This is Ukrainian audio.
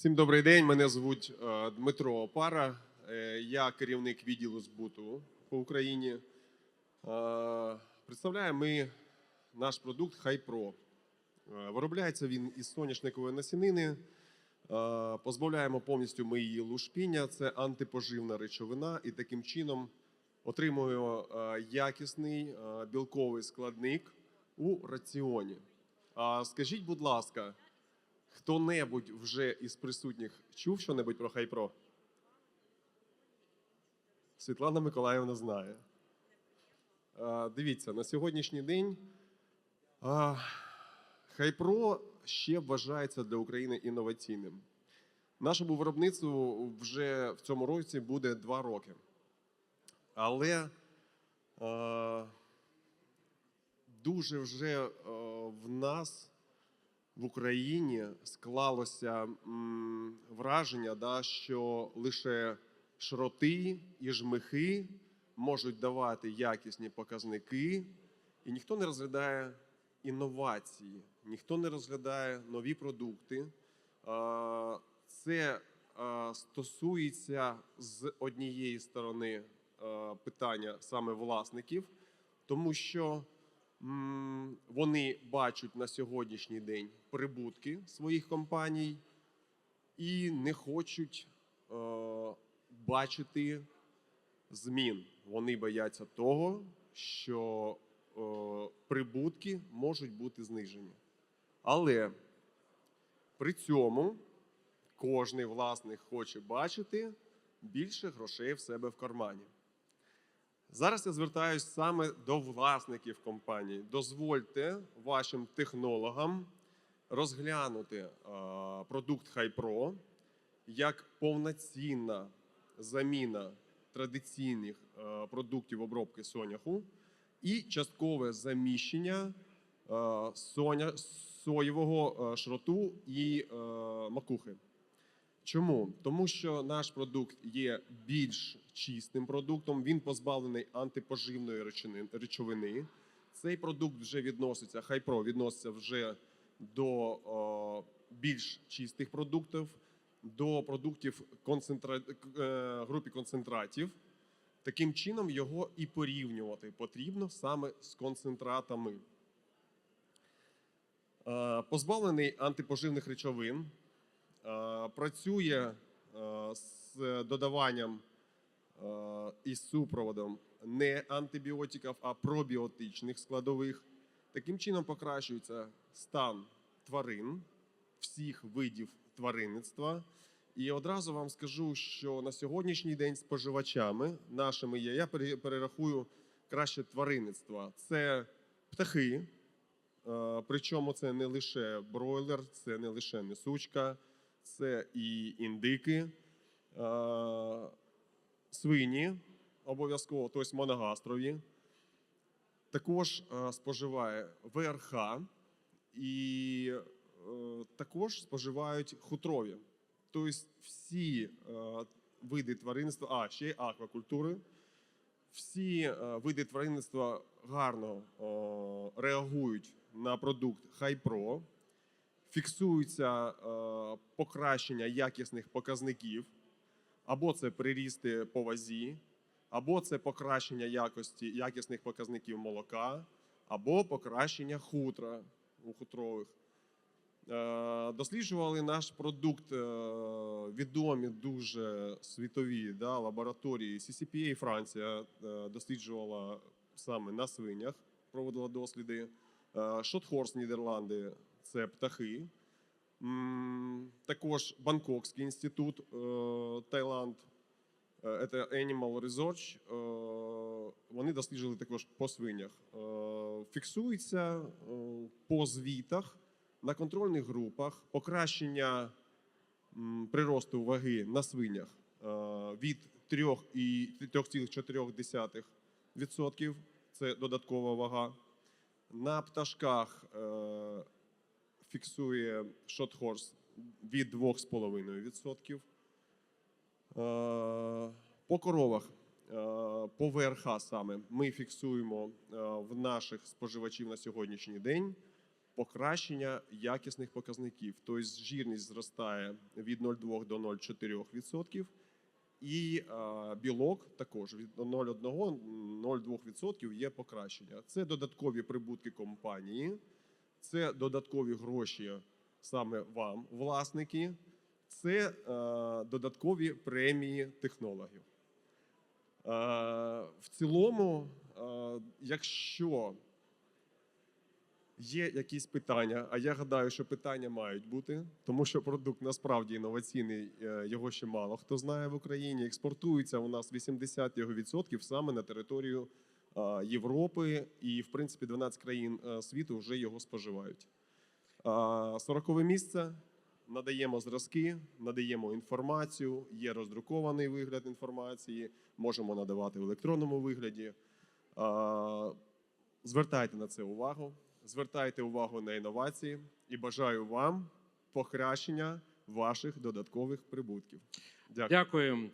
Всім добрий день. Мене звуть е, Дмитро Опара. Е, Я керівник відділу збуту по Україні. Е, Представляємо ми наш продукт Хайпро. Виробляється він із соняшникової насінини. Позбавляємо повністю ми її лушпіння. Це антипоживна речовина, і таким чином отримуємо якісний білковий складник у раціоні. Скажіть, будь ласка, хто-небудь вже із присутніх чув що-небудь про Хайпро? Світлана Миколаївна знає. Дивіться, на сьогоднішній день Хайпро ще вважається для України інноваційним. Нашому виробництву вже в цьому році буде два роки. Але дуже вже в нас в Україні склалося враження, да, що лише шроти і жмихи можуть давати якісні показники, і ніхто не розглядає інновації, ніхто не розглядає нові продукти. Це стосується з однієї сторони питання саме власників, тому що вони бачать на сьогоднішній день прибутки своїх компаній і не хочуть е, бачити змін. Вони бояться того, що е, прибутки можуть бути знижені. Але при цьому кожний власник хоче бачити більше грошей в себе в кармані. Зараз я звертаюся саме до власників компанії. Дозвольте вашим технологам розглянути е, продукт Хайпро як повноцінна заміна традиційних е, продуктів обробки соняху і часткове заміщення е, соня, соєвого шроту і макухи. Чому? Тому що наш продукт є більш чистим продуктом, він позбавлений антипоживної речовини. Цей продукт вже відноситься, Хайпро відноситься вже до о, більш чистих продуктів, до продуктів концентра... е, групи концентратів. Таким чином його і порівнювати потрібно саме з концентратами. Е, Позбавлений антипоживних речовин, працює е, з додаванням е, і супроводом не антибіотиків, а пробіотичних складових. Таким чином покращується стан тварин, всіх видів тваринництва. І одразу вам скажу, що на сьогоднішній день споживачами нашими є. Я пере- перерахую краще тваринництва. Це птахи, е, причому це не лише бройлер, це не лише несучка, це і індики, е, свині обов'язково, тобто моногастрові. Також е, споживає ВРХ і е, також споживають хутрові. Тобто всі види тваринництва, а ще й аквакультури, всі види тваринництва гарно реагують на продукт Хайпро, фіксується е, покращення якісних показників, або це прирісти по вазі, або це покращення якості якісних показників молока, або покращення хутра у хутрових. Е, Досліджували наш продукт е, відомі дуже світові да, лабораторії CCPA Франція досліджувала саме на свинях, проводила досліди. Шотхорс Нідерланди це птахи. Також Бангкокський інститут е, Таїланд, е, це Animal Research. е, Вони досліджували також по свинях. Фіксується по звітах на контрольних групах покращення приросту ваги на свинях від 3 і 3,4% це додаткова вага. На пташках фіксує шотхорс від 2,5%. Е, По коровах, е, по ВРХ саме, ми фіксуємо е, в наших споживачів на сьогоднішній день покращення якісних показників. Тобто жирність зростає від 0,2 до 0,4%. І білок також від 0,1-0,2% є покращення. Це додаткові прибутки компанії, це додаткові гроші саме вам, власники, це е, додаткові премії технологів. Е, в цілому, е, якщо є якісь питання, а я гадаю, що питання мають бути, тому що продукт насправді інноваційний, е, його ще мало хто знає в Україні. Експортується у нас 80 його відсотків саме на територію Європи, і в принципі 12 країн е, світу вже його споживають. Сорокове місце. Надаємо зразки, надаємо інформацію, є роздрукований вигляд інформації, можемо надавати в електронному вигляді. Звертайте на це увагу, звертайте увагу на інновації і бажаю вам покращення ваших додаткових прибутків. Дякую. Дякую.